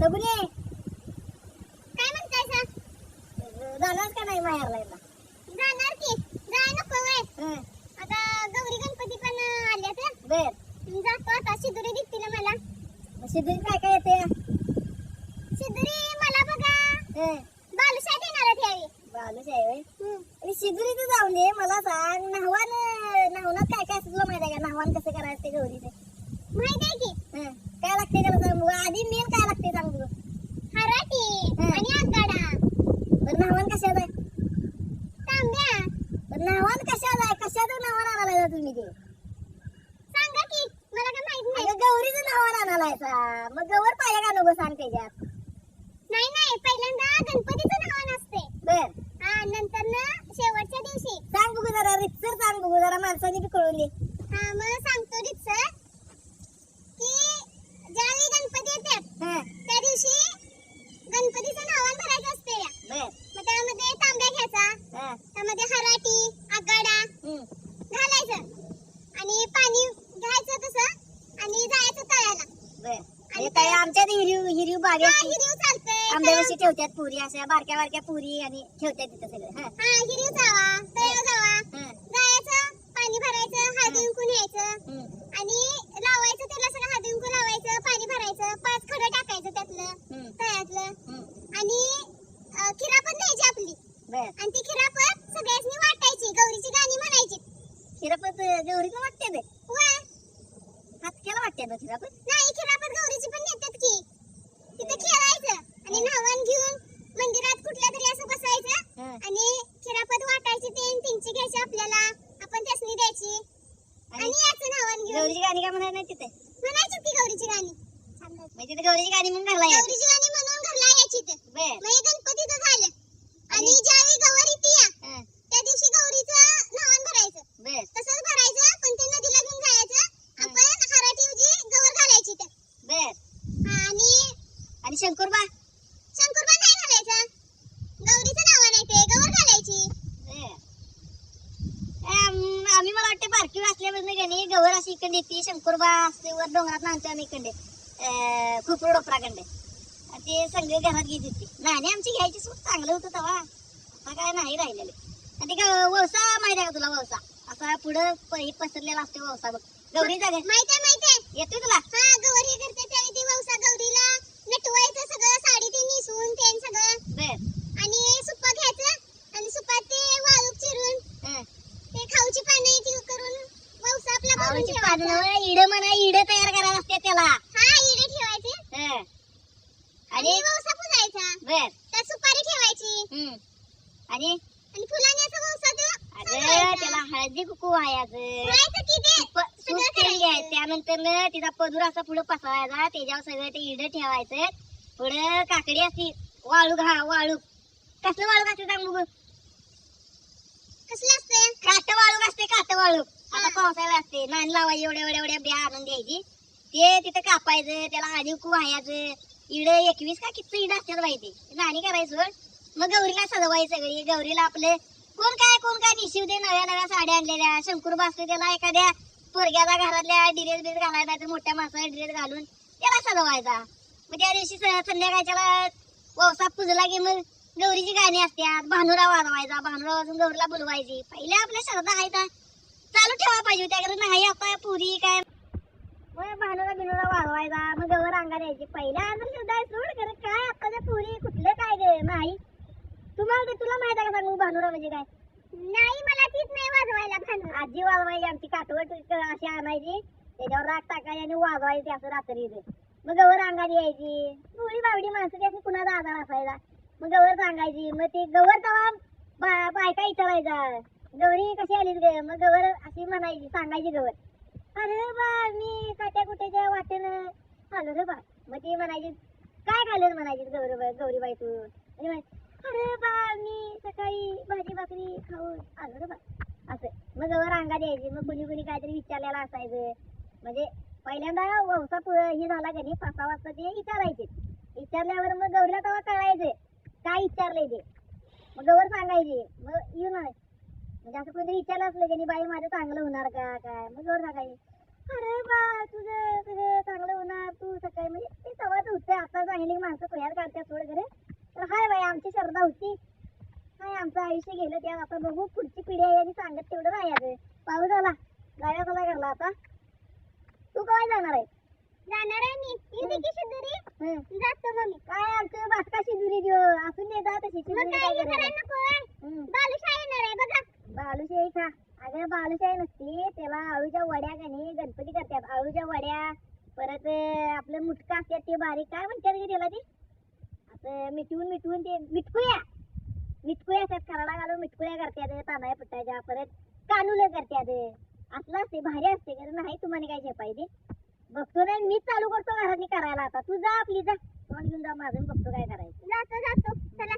सबुने काय म्हणताय सा? जाणार का नाही माहेरला एकदा? जाणार की. जाय नको वय. हं, आता गौरी गणपती पण आले तर बर. जातो आता. शिदुरी दिसतील मला. मग शिदुरी काय काय येते? शिदुरी मला बघा. हं, बालुशाही देणार ठेवी बालूच आहे होय. अरे शिदुरीचं जाऊन दे मला सांग. नहवान नहवनात काय काय असतं तुला माहिती आहे का? नहवान कसं करायचं ते गौरीचे? माहीत आहे की. हं, काय लागते त्याला सांग? बघू. आधी मेन काय लागते सांग बघू हराटी हं. आणि आगाडा बरं नहवान कशात आहे तांब्या बरं नहवान कशात आहे कशाचं नहवान आणायला तुम्ही ते सांगा की मला काय माहीत नाही अगं आणायला मग गौर पाहिजे का नको सांग त्याच्यात. नाही नाही पहिल्यांदा गणपतीचं नाव असते बर. हा नंतर ना शेवटच्या दिवशी. सांग बघू जरा रितसर सांग बघू जरा माणसाने बी कळून दे. हा मग सांगतो रितसर की ज्यावेळी गणपती येतात त्या दिवशी गणपतीचं नावान भरायचं असते मग त्यामध्ये तांब्या घ्यायचा त्यामध्ये हराटी आगाडा हं, घालायचं आणि पाणी घ्यायचं तसं आणि जायचं तळ्याला बर आणि काय आमच्यात आंब्यावरची ठेवतात पुरी अशा बारक्या बारक्या पुरी आणि ठेवतात तिथं सगळं हं, हिरीव जावा जावा हं, जायचं पाणी भरायचं हळदी कुंकू न्यायचं. हं, आणि लावायचं त्याला सगळं हळदी कुंकू लावायचं पाणी भरायचं पाच खडं टाकायचं त्यातलं तळ्यातलं. आणि अं, खिरापत न्यायची आपली. बर. आणि ती खिरापत सगळ्यांनी वाटायची गौरीची गाणी म्हणायची. खिरापत गौरीचं वाटते ते? वा. हातक्याला वाटते खिरापत नाही खिरापत गौरीची पण नेतात की. तिथे खेळायचं आणि नावान घेऊन मंदिरात कुठल्या तरी असं बसायचं आणि खिरापत वाटायची ते त्यांची घ्यायची आपल्याला. आपण त्यासनी द्यायची. आणि याचं नावान घेऊन. गौरीची गाणी काय म्हणाय नाही तिथे? म्हणायची ती गौरीची गाणी. म्हणजे तिथे गौरीची गाणी म्हणून यायची. गौरीची गाणी म्हणून घरला यायची बर. मग हे गणपतीचं झालं. आणि? ज्यावेळी गौरी ती त्या दिवशी गौरीचं नावान भरायचं. तसंच भरायचं पण ते नदीला घेऊन जायचं आपण हराठीऐवजी गवर घालायची तर बर आणि आणि शंकरबा शंकरबा नाही घालायचा. गौरीचं नाव नाही ते गवर घालायची. आम्ही मला वाटते बारकी का नाही गवर अशी इकडे येते शंकरबा असते वर डोंगरात आणतो आम्ही इकडे. खुपरू डोपराकडे ते सगळे घरात घेत होती. नाणी आमची घ्यायची सूट चांगलं होतं तेव्हा आता काय नाही राहिलेले. आणि ते ववसा माहिती आहे का तुला ववसा असा पुढं पसरलेला असतो ववसा बघ. गौरी जागा माहीत आहे माहीत आहे. येतोय तुला? हा गवर हे करते त्यावेळी ती वौसा गौरीला नटवायचं सगळं साडी ते नेसून ते सगळं बर आणि सुप्पा घ्यायचं आणि सुप्पात ते वाळूक चिरून हं. ते खाऊची पानं ती करून वौसा आपला भरून आवळीची ठेवायचा. पानं इड म्हणा इड तयार करायला असते त्याला. हा इडे ठेवायचे. आणि वौसा पुजायचा. बर. त्यात सुपारी ठेवायची. आणि? आणि फुलाने असं वौसा अगं. त्याला हळदी कुकू व्हायचं. त्यानंतर न तिचा पदूर असा पुढे पसरायचा. त्याच्यावर सगळं ते इड ठेवायचं. पुढे काकडी असती वाळू घा वाळू. कसलं वाळू असते सांग बघू. कसलं असतं? काट वाळू असते काट वाळू. आता हा. असते. नान लावायची एवढ्या एवढ्या एवढ्या बिया आणून द्यायची. ते तिथं कापायचं त्याला आधी कुकू व्हायचं इड एकवीस का किती इड असतात पाहिजे नाणी करायचं मग गौरीला सजवायचं सगळी गौरीला आपले कोण काय कोण काय निशिव दे नव्या नव्या साड्या आणलेल्या. शंकूर असते त्याला एखाद्या पोरग्याला घरातल्या ड्रेस बिस घालायचा तर मोठ्या माणसाला ड्रेस घालून त्याला सजवायचा. मग त्या दिवशी स- संध्याकाळच्याला पावसात पुजला की मग गौरीची गाणी असतात. भानुरा वाजवायचा. भानुरा वाजून गौरीला बोलवायची. पहिले आपल्या श्रद्धा आहेत चालू ठेवा पाहिजे त्याकडे नाही आता पुरी काय. मग भानुरा बिनुरा वाजवायचा मग गवर अंगा द्यायची पहिल्या अजून सुद्धा सोड कर काय आताच्या पुरी? कुठलं काय ग? नाही. तुम्हाला ते तुला माहीत आहे का सांगू? भानुरा म्हणजे काय? नाही मला तीच नाही वाजवायला भानू. आजी वाजवायची आमची काटवट अशी आणायची. त्याच्यावर राग टाकायची आणि वाजवायची असं रात्री मग गवर अंगात यायची. थोडी बावडी माणसं त्याची कुणाचा आजार असायचा? मग गवर सांगायची. मग ती गवर तवा बा- बायका विचारायचा गौरी कशी आलीस ग? मग गवर अशी म्हणायची सांगायची गवर अरे बा मी काट्या कुट्याच्या वाटेनं आलो रे बा. मग ती म्हणायची काय खाल्लं म्हणायची गौरी गौरीबाई तू. आणि अरे बा मी सकाळी भाजी भाकरी खाऊन आलो रे बा. असं. मग गवर अंगात यायची मग कुणी कुणी काहीतरी विचारलेलं असायचं. म्हणजे पहिल्यांदा वंसा हे झाला का नाही पाच सहा वाजता ते विचारायचे. विचारल्यावर मग गौरीला तेव्हा कळायचं काय विचारलंय ते? मग गवर सांगायचे. मग येऊन म्हणजे असं कोणतरी विचारलं असलं की नाही बाई माझं चांगलं होणार का काय? मग गवर सांगायची. अरे बा तुझं सगळं चांगलं होणार तू सकाळी म्हणजे ते तेव्हाच होतं आता सांग सांगितली की माणसं कोयात काढतात सोड घरे. तर हाय बाई आमची श्रद्धा होती. हाय आमचं आयुष्य गेलं त्यात आता बघू पुढची पिढी आहे आणि सांगत तेवढं राहायचं पाऊस आला गाड्या चला करला आता? तू काय जाणार आहे? जाणार आहे मी. येते की शिदुरी. जातो मग काय आमचं बाटका शिदुरी देऊ? असून दे जा तशी शिदुरी काय काय हे करायला? करायला नको आहे? हं. बालुशाही येणार आहे बघा बालुशाही खा अगं बालुशाही नसते. तेव्हा आळूच्या वड्या कणी गणपती करतात. आळूच्या वड्या परत आपलं मुटका असतात ते बारीक. काय म्हणतात ग त्याला ते? असं मिटवून मिटवून ते मिटकुया मिटकुया असतात खराडा घालून मिटकुया करतात तांदळ्या पिठाच्या परत कानुलं करतात. असलं असते भारी असते कारण नाही तुम्हाला काय शेपायचे बघतो नाही मी चालू करतो घरात करायला आता. तू जा आपली जा. तोंड घेऊन जा माझं बघतो काय करायचं. जातो जातो. चला.